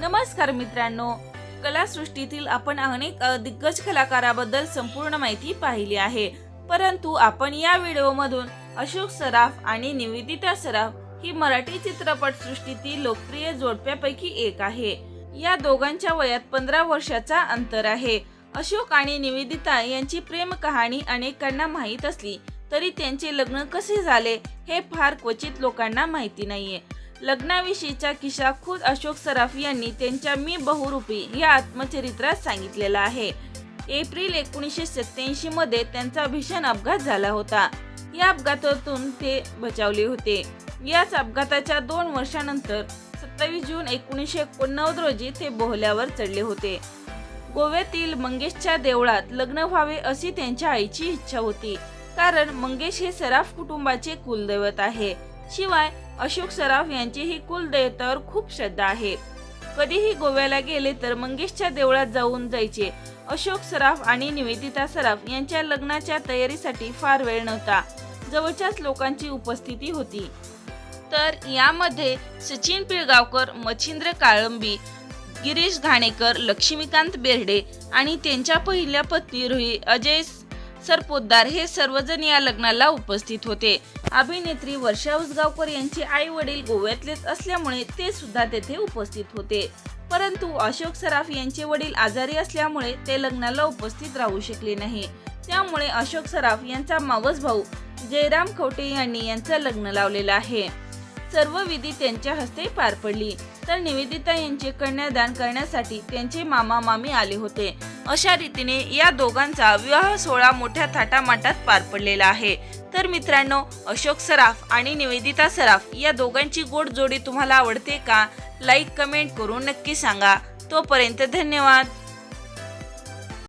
नमस्कार मित्रांनो. कलासृष्टीतील आपण अनेक दिग्गज कलाकाराबद्दल संपूर्ण माहिती पाहिली आहे. परंतु आपण या व्हिडिओमधून अशोक सराफ आणि निवेदिता सराफ ही मराठी चित्रपट सृष्टीतील लोकप्रिय जोडप्यापैकी एक आहे. या दोघांच्या वयात पंधरा वर्षाचा अंतर आहे. अशोक आणि निवेदिता यांची प्रेम कहाणी अनेकांना माहीत असली तरी त्यांचे लग्न कसे झाले हे फार क्वचित लोकांना माहिती नाहीये. लग्नाविषयीच्या किशा खुद अशोक सराफ यांनी त्यांच्या मी बहुरूपी या आत्मचरित्रात सांगितलेला आहे. एप्रिल एकोणीसशे सत्याऐंशी मध्ये त्यांचा भीषण अपघात झाला होता. या अपघातातून ते बचावले होते. याच अपघाताच्या दोन वर्षानंतर सत्तावीस जून एकोणीसशे एकोणनव्वद रोजी ते बोहल्यावर चढले होते. गोव्यातील मंगेशच्या देवळात लग्न व्हावे अशी त्यांच्या आईची इच्छा होती. कारण मंगेश हे सराफ कुटुंबाचे कुलदैवत आहे. शिवाय अशोक सराफ यांचीही कुलदेवतावर खूप श्रद्धा आहे. कधीही गोव्याला गेले तर मंगेशच्या देवळात जाऊन जायचे. अशोक सराफ आणि निवेदिता सराफ यांच्या लग्नाच्या तयारीसाठी फार वेळ नव्हता. जवळच्याच लोकांची उपस्थिती होती. तर यामध्ये सचिन पिळगावकर मच्छिंद्र काळंबी गिरीश घाणेकर लक्ष्मीकांत बेर्डे आणि त्यांच्या पहिल्या पत्नी रुही अजय सरपोतदार हे सर्वजण या लग्नाला उपस्थित होते. अभिनेत्री वर्षा उसगावकर यांचे आई वडील गोव्यातलेच असल्यामुळे ते सुद्धा तेथे उपस्थित होते. परंतु अशोक सराफ यांचे वडील आजारी असल्यामुळे ते लग्नाला उपस्थित राहू शकले नाही. त्यामुळे अशोक सराफ यांचा मावस भाऊ जयराम खवटे यांनी यांचं लग्न लावलेलं आहे. सर्व विधी त्यांच्या हस्ते पार पडली. तर निवेदिता यांचे कन्यादान करण्यासाठी त्यांचे मामा मामी आले होते. अशा रीतीने या दोघांचा विवाह सोहळा मोठ्या थाटामाटात पार पडलेला आहे. तर मित्रांनो अशोक सराफ आणि निवेदिता सराफ या दोघांची गोड जोडी तुम्हाला आवडते का? लाईक कमेंट करून नक्की सांगा. तोपर्यंत धन्यवाद.